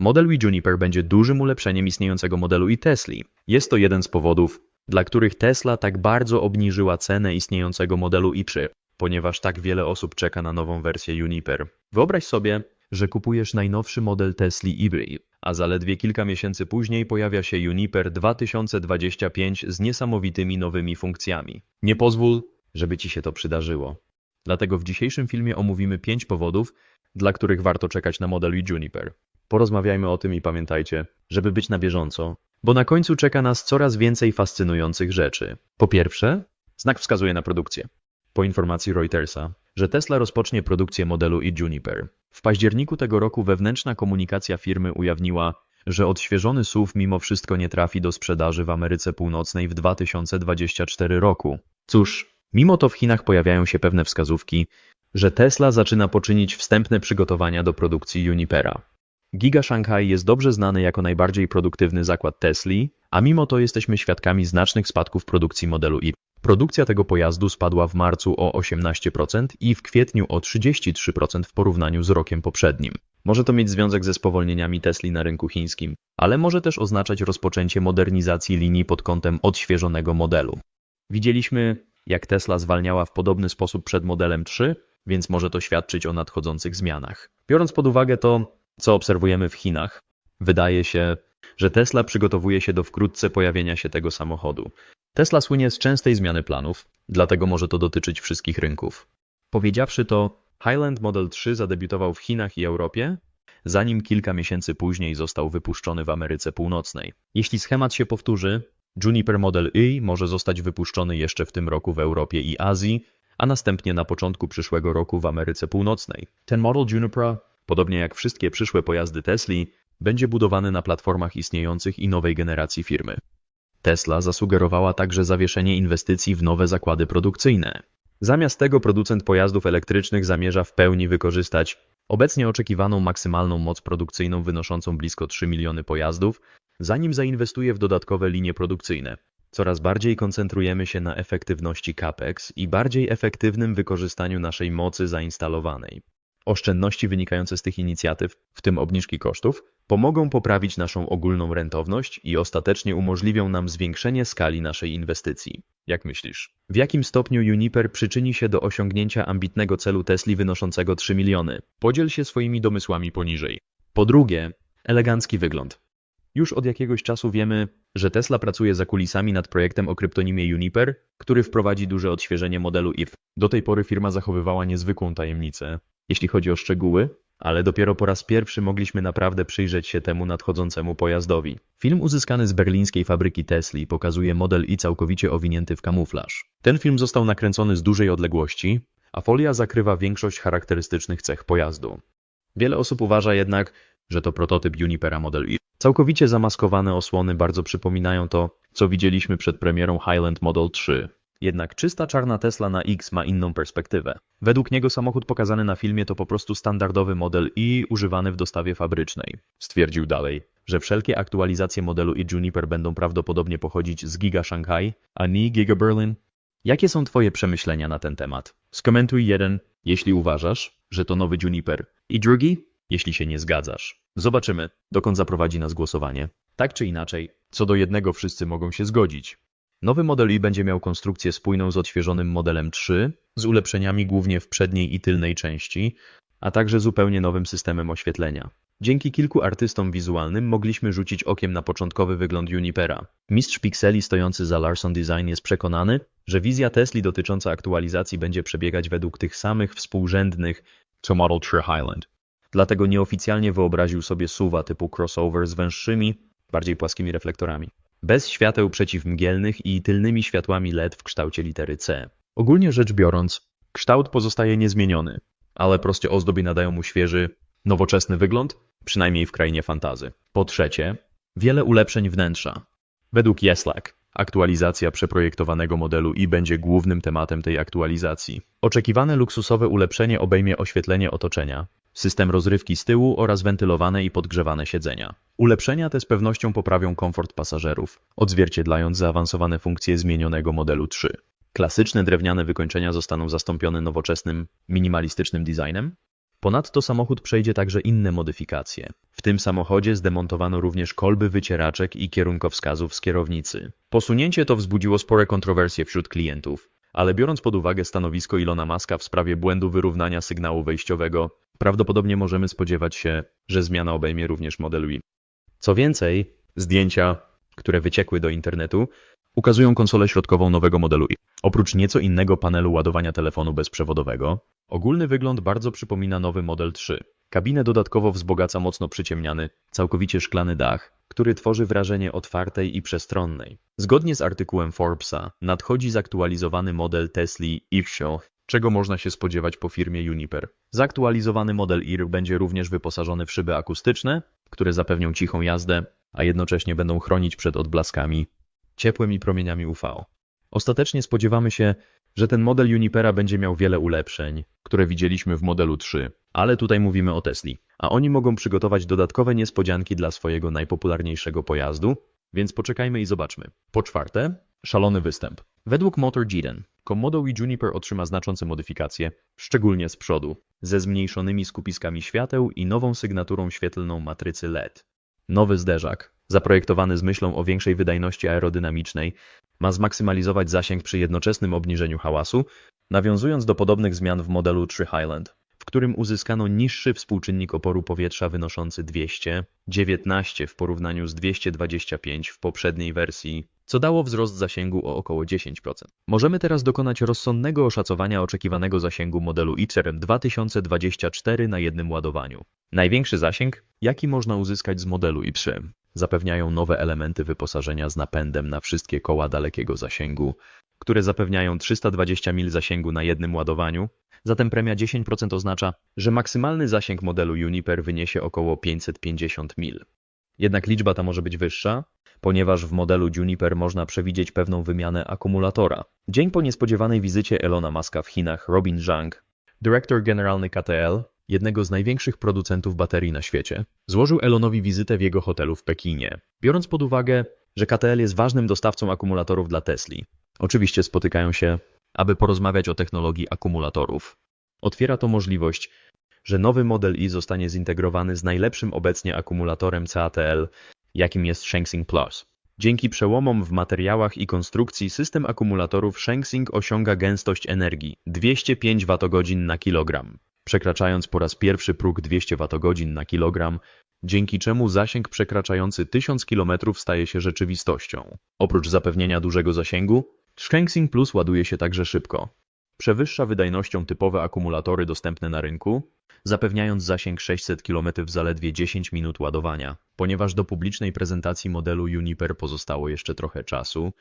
Model i Juniper będzie dużym ulepszeniem istniejącego modelu i Tesli. Jest to jeden z powodów, dla których Tesla tak bardzo obniżyła cenę istniejącego modelu i3, ponieważ tak wiele osób czeka na nową wersję Juniper. Wyobraź sobie, że kupujesz najnowszy model Tesli Ibri, a zaledwie kilka miesięcy później pojawia się Juniper 2025 z niesamowitymi nowymi funkcjami. Nie pozwól, żeby ci się to przydarzyło. Dlatego w dzisiejszym filmie omówimy 5 powodów, dla których warto czekać na model Juniper. Porozmawiajmy o tym i pamiętajcie, żeby być na bieżąco, bo na końcu czeka nas coraz więcej fascynujących rzeczy. Po pierwsze, znak wskazuje na produkcję. Po informacji Reutersa, że Tesla rozpocznie produkcję modelu i Juniper. W październiku tego roku wewnętrzna komunikacja firmy ujawniła, że odświeżony SUV mimo wszystko nie trafi do sprzedaży w Ameryce Północnej w 2024 roku. Cóż, mimo to w Chinach pojawiają się pewne wskazówki, że Tesla zaczyna poczynić wstępne przygotowania do produkcji Junipera. Giga Shanghai jest dobrze znany jako najbardziej produktywny zakład Tesli, a mimo to jesteśmy świadkami znacznych spadków produkcji modelu i. Produkcja tego pojazdu spadła w marcu o 18% i w kwietniu o 33% w porównaniu z rokiem poprzednim. Może to mieć związek ze spowolnieniami Tesli na rynku chińskim, ale może też oznaczać rozpoczęcie modernizacji linii pod kątem odświeżonego modelu. Widzieliśmy, jak Tesla zwalniała w podobny sposób przed modelem 3, więc może to świadczyć o nadchodzących zmianach. Biorąc pod uwagę to, co obserwujemy w Chinach, wydaje się, że Tesla przygotowuje się do wkrótce pojawienia się tego samochodu. Tesla słynie z częstej zmiany planów, dlatego może to dotyczyć wszystkich rynków. Powiedziawszy to, Highland Model 3 zadebiutował w Chinach i Europie, zanim kilka miesięcy później został wypuszczony w Ameryce Północnej. Jeśli schemat się powtórzy, Juniper Model Y może zostać wypuszczony jeszcze w tym roku w Europie i Azji, a następnie na początku przyszłego roku w Ameryce Północnej. Ten model Juniper, podobnie jak wszystkie przyszłe pojazdy Tesli, będzie budowany na platformach istniejących i nowej generacji firmy. Tesla zasugerowała także zawieszenie inwestycji w nowe zakłady produkcyjne. Zamiast tego producent pojazdów elektrycznych zamierza w pełni wykorzystać obecnie oczekiwaną maksymalną moc produkcyjną wynoszącą blisko 3 miliony pojazdów, zanim zainwestuje w dodatkowe linie produkcyjne. Coraz bardziej koncentrujemy się na efektywności CAPEX i bardziej efektywnym wykorzystaniu naszej mocy zainstalowanej. Oszczędności wynikające z tych inicjatyw, w tym obniżki kosztów, pomogą poprawić naszą ogólną rentowność i ostatecznie umożliwią nam zwiększenie skali naszej inwestycji. Jak myślisz? W jakim stopniu Juniper przyczyni się do osiągnięcia ambitnego celu Tesli wynoszącego 3 miliony? Podziel się swoimi domysłami poniżej. Po drugie, elegancki wygląd. Już od jakiegoś czasu wiemy, że Tesla pracuje za kulisami nad projektem o kryptonimie Juniper, który wprowadzi duże odświeżenie modelu IF. Do tej pory firma zachowywała niezwykłą tajemnicę, jeśli chodzi o szczegóły, ale dopiero po raz pierwszy mogliśmy naprawdę przyjrzeć się temu nadchodzącemu pojazdowi. Film uzyskany z berlińskiej fabryki Tesli pokazuje model i całkowicie owinięty w kamuflaż. Ten film został nakręcony z dużej odległości, a folia zakrywa większość charakterystycznych cech pojazdu. Wiele osób uważa jednak, że to prototyp Junipera Model I. Całkowicie zamaskowane osłony bardzo przypominają to, co widzieliśmy przed premierą Highland Model 3. Jednak czysta czarna Tesla na X ma inną perspektywę. Według niego samochód pokazany na filmie to po prostu standardowy model i używany w dostawie fabrycznej. Stwierdził dalej, że wszelkie aktualizacje modelu i Juniper będą prawdopodobnie pochodzić z Giga Shanghai, a nie Giga Berlin. Jakie są Twoje przemyślenia na ten temat? Skomentuj jeden, jeśli uważasz, że to nowy Juniper, i drugi, jeśli się nie zgadzasz. Zobaczymy, dokąd zaprowadzi nas głosowanie. Tak czy inaczej, co do jednego wszyscy mogą się zgodzić. Nowy model i będzie miał konstrukcję spójną z odświeżonym modelem 3, z ulepszeniami głównie w przedniej i tylnej części, a także zupełnie nowym systemem oświetlenia. Dzięki kilku artystom wizualnym mogliśmy rzucić okiem na początkowy wygląd Junipera. Mistrz pikseli stojący za Larson Design jest przekonany, że wizja Tesli dotycząca aktualizacji będzie przebiegać według tych samych współrzędnych co Model 3 Highland. Dlatego nieoficjalnie wyobraził sobie suwa typu crossover z węższymi, bardziej płaskimi reflektorami. Bez świateł przeciwmgielnych i tylnymi światłami LED w kształcie litery C. Ogólnie rzecz biorąc, kształt pozostaje niezmieniony, ale proste ozdoby nadają mu świeży, nowoczesny wygląd, przynajmniej w krainie fantazy. Po trzecie, wiele ulepszeń wnętrza. Według Yeslak, aktualizacja przeprojektowanego modelu i będzie głównym tematem tej aktualizacji. Oczekiwane luksusowe ulepszenie obejmie oświetlenie otoczenia, system rozrywki z tyłu oraz wentylowane i podgrzewane siedzenia. Ulepszenia te z pewnością poprawią komfort pasażerów, odzwierciedlając zaawansowane funkcje zmienionego modelu 3. Klasyczne drewniane wykończenia zostaną zastąpione nowoczesnym, minimalistycznym designem, Ponadto samochód przejdzie także inne modyfikacje. W tym samochodzie zdemontowano również kolby wycieraczek i kierunkowskazów z kierownicy. Posunięcie to wzbudziło spore kontrowersje wśród klientów, ale biorąc pod uwagę stanowisko Ilona Maska w sprawie błędu wyrównania sygnału wejściowego, prawdopodobnie możemy spodziewać się, że zmiana obejmie również model i. Co więcej, zdjęcia, które wyciekły do internetu, ukazują konsolę środkową nowego modelu i. Oprócz nieco innego panelu ładowania telefonu bezprzewodowego, ogólny wygląd bardzo przypomina nowy model 3. Kabinę dodatkowo wzbogaca mocno przyciemniany, całkowicie szklany dach, który tworzy wrażenie otwartej i przestronnej. Zgodnie z artykułem Forbesa, nadchodzi zaktualizowany model Tesla Ivshow, czego można się spodziewać po firmie Uniper. Zaktualizowany model IR będzie również wyposażony w szyby akustyczne, które zapewnią cichą jazdę, a jednocześnie będą chronić przed odblaskami, ciepłem i promieniami UV. Ostatecznie spodziewamy się, że ten model Unipera będzie miał wiele ulepszeń, które widzieliśmy w modelu 3, ale tutaj mówimy o Tesli, a oni mogą przygotować dodatkowe niespodzianki dla swojego najpopularniejszego pojazdu, więc poczekajmy i zobaczmy. Po czwarte, szalony występ. Według Motor Jeden, Komodo i Juniper otrzyma znaczące modyfikacje, szczególnie z przodu, ze zmniejszonymi skupiskami świateł i nową sygnaturą świetlną matrycy LED. Nowy zderzak, zaprojektowany z myślą o większej wydajności aerodynamicznej, ma zmaksymalizować zasięg przy jednoczesnym obniżeniu hałasu, nawiązując do podobnych zmian w modelu 3 Highland, którym uzyskano niższy współczynnik oporu powietrza wynoszący 219 w porównaniu z 225 w poprzedniej wersji, co dało wzrost zasięgu o około 10%. Możemy teraz dokonać rozsądnego oszacowania oczekiwanego zasięgu modelu i-CRM 2024 na jednym ładowaniu. Największy zasięg, jaki można uzyskać z modelu i3, zapewniają nowe elementy wyposażenia z napędem na wszystkie koła dalekiego zasięgu, które zapewniają 320 mil zasięgu na jednym ładowaniu, zatem premia 10% oznacza, że maksymalny zasięg modelu Uniper wyniesie około 550 mil. Jednak liczba ta może być wyższa, ponieważ w modelu Juniper można przewidzieć pewną wymianę akumulatora. Dzień po niespodziewanej wizycie Elona Muska w Chinach Robin Zhang, dyrektor generalny KTL, jednego z największych producentów baterii na świecie, złożył Elonowi wizytę w jego hotelu w Pekinie. Biorąc pod uwagę, że KTL jest ważnym dostawcą akumulatorów dla Tesli, oczywiście spotykają się, aby porozmawiać o technologii akumulatorów. Otwiera to możliwość, że nowy model i zostanie zintegrowany z najlepszym obecnie akumulatorem CATL, jakim jest Shenzheng Plus. Dzięki przełomom w materiałach i konstrukcji system akumulatorów Shenzheng osiąga gęstość energii 205 Wh na kilogram, przekraczając po raz pierwszy próg 200 Wh na kilogram, dzięki czemu zasięg przekraczający 1000 km staje się rzeczywistością. Oprócz zapewnienia dużego zasięgu, Shenzheng Plus ładuje się także szybko. Przewyższa wydajnością typowe akumulatory dostępne na rynku, zapewniając zasięg 600 km w zaledwie 10 minut ładowania. Ponieważ do publicznej prezentacji modelu Uniper pozostało jeszcze trochę czasu,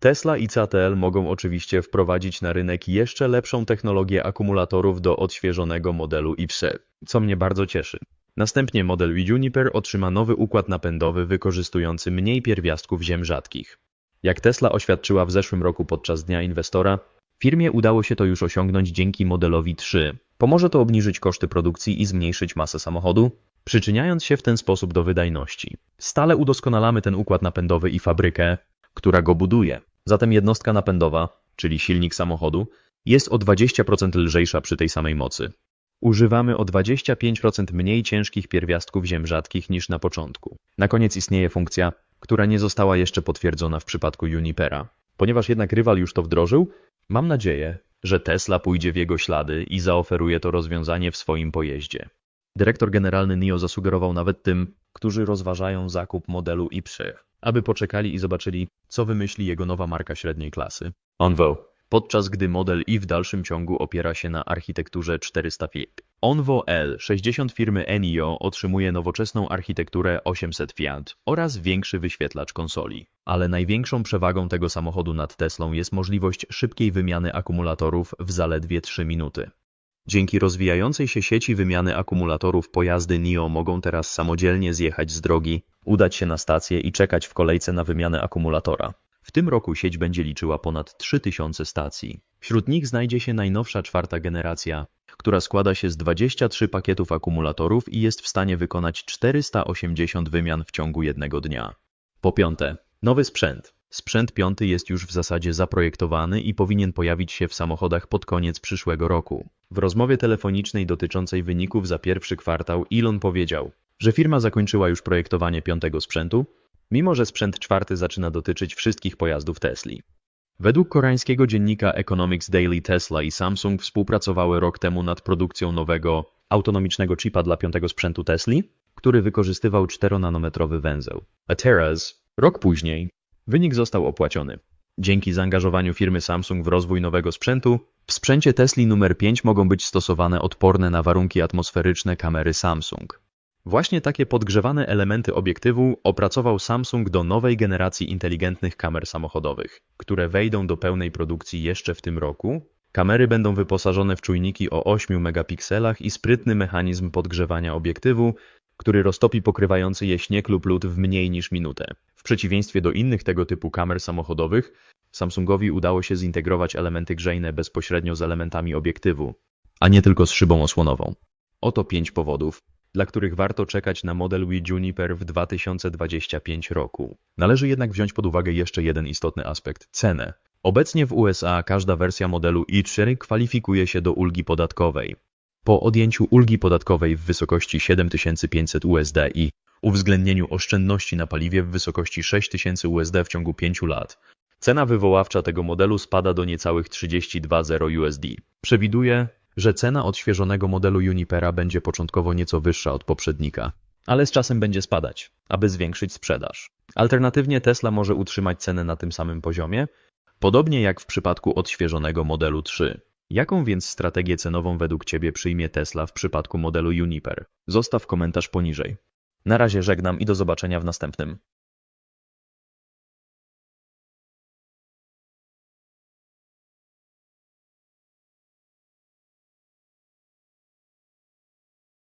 Tesla i CATL mogą oczywiście wprowadzić na rynek jeszcze lepszą technologię akumulatorów do odświeżonego modelu IWSE, co mnie bardzo cieszy. Następnie model Uniper otrzyma nowy układ napędowy wykorzystujący mniej pierwiastków ziem rzadkich. Jak Tesla oświadczyła w zeszłym roku podczas Dnia Inwestora, firmie udało się to już osiągnąć dzięki modelowi 3. Pomoże to obniżyć koszty produkcji i zmniejszyć masę samochodu, przyczyniając się w ten sposób do wydajności. Stale udoskonalamy ten układ napędowy i fabrykę, która go buduje. Zatem jednostka napędowa, czyli silnik samochodu, jest o 20% lżejsza przy tej samej mocy. Używamy o 25% mniej ciężkich pierwiastków ziem rzadkich niż na początku. Na koniec istnieje funkcja, która nie została jeszcze potwierdzona w przypadku Junipera. Ponieważ jednak rywal już to wdrożył, mam nadzieję, że Tesla pójdzie w jego ślady i zaoferuje to rozwiązanie w swoim pojeździe. Dyrektor generalny NIO zasugerował nawet tym, którzy rozważają zakup modelu i3, aby poczekali i zobaczyli, co wymyśli jego nowa marka średniej klasy. Onvo. Podczas gdy model i w dalszym ciągu opiera się na architekturze 400 Fiat. Onvo L60 firmy Enio otrzymuje nowoczesną architekturę 800 Fiat oraz większy wyświetlacz konsoli. Ale największą przewagą tego samochodu nad Teslą jest możliwość szybkiej wymiany akumulatorów w zaledwie 3 minuty. Dzięki rozwijającej się sieci wymiany akumulatorów pojazdy NIO mogą teraz samodzielnie zjechać z drogi, udać się na stację i czekać w kolejce na wymianę akumulatora. W tym roku sieć będzie liczyła ponad 3000 stacji. Wśród nich znajdzie się najnowsza czwarta generacja, która składa się z 23 pakietów akumulatorów i jest w stanie wykonać 480 wymian w ciągu jednego dnia. Po piąte, nowy sprzęt. Sprzęt piąty jest już w zasadzie zaprojektowany i powinien pojawić się w samochodach pod koniec przyszłego roku. W rozmowie telefonicznej dotyczącej wyników za pierwszy kwartał Elon powiedział, że firma zakończyła już projektowanie piątego sprzętu, mimo że sprzęt czwarty zaczyna dotyczyć wszystkich pojazdów Tesli. Według koreańskiego dziennika Economics Daily Tesla i Samsung współpracowały rok temu nad produkcją nowego autonomicznego chipa dla piątego sprzętu Tesli, który wykorzystywał 4-nanometrowy węzeł. A teraz, rok później, wynik został opłacony. Dzięki zaangażowaniu firmy Samsung w rozwój nowego sprzętu, w sprzęcie Tesli numer 5 mogą być stosowane odporne na warunki atmosferyczne kamery Samsung. Właśnie takie podgrzewane elementy obiektywu opracował Samsung do nowej generacji inteligentnych kamer samochodowych, które wejdą do pełnej produkcji jeszcze w tym roku. Kamery będą wyposażone w czujniki o 8 megapikselach i sprytny mechanizm podgrzewania obiektywu, który roztopi pokrywający je śnieg lub lód w mniej niż minutę. W przeciwieństwie do innych tego typu kamer samochodowych, Samsungowi udało się zintegrować elementy grzejne bezpośrednio z elementami obiektywu, a nie tylko z szybą osłonową. Oto pięć powodów, dla których warto czekać na model Wii Juniper w 2025 roku. Należy jednak wziąć pod uwagę jeszcze jeden istotny aspekt – cenę. Obecnie w USA każda wersja modelu i4 kwalifikuje się do ulgi podatkowej. Po odjęciu ulgi podatkowej w wysokości 7500 USD i uwzględnieniu oszczędności na paliwie w wysokości 6000 USD w ciągu 5 lat, cena wywoławcza tego modelu spada do niecałych 32,0 USD. Przewiduje, że cena odświeżonego modelu Junipera będzie początkowo nieco wyższa od poprzednika, ale z czasem będzie spadać, aby zwiększyć sprzedaż. Alternatywnie Tesla może utrzymać cenę na tym samym poziomie, podobnie jak w przypadku odświeżonego modelu 3. Jaką więc strategię cenową według Ciebie przyjmie Tesla w przypadku modelu Juniper? Zostaw komentarz poniżej. Na razie żegnam i do zobaczenia w następnym.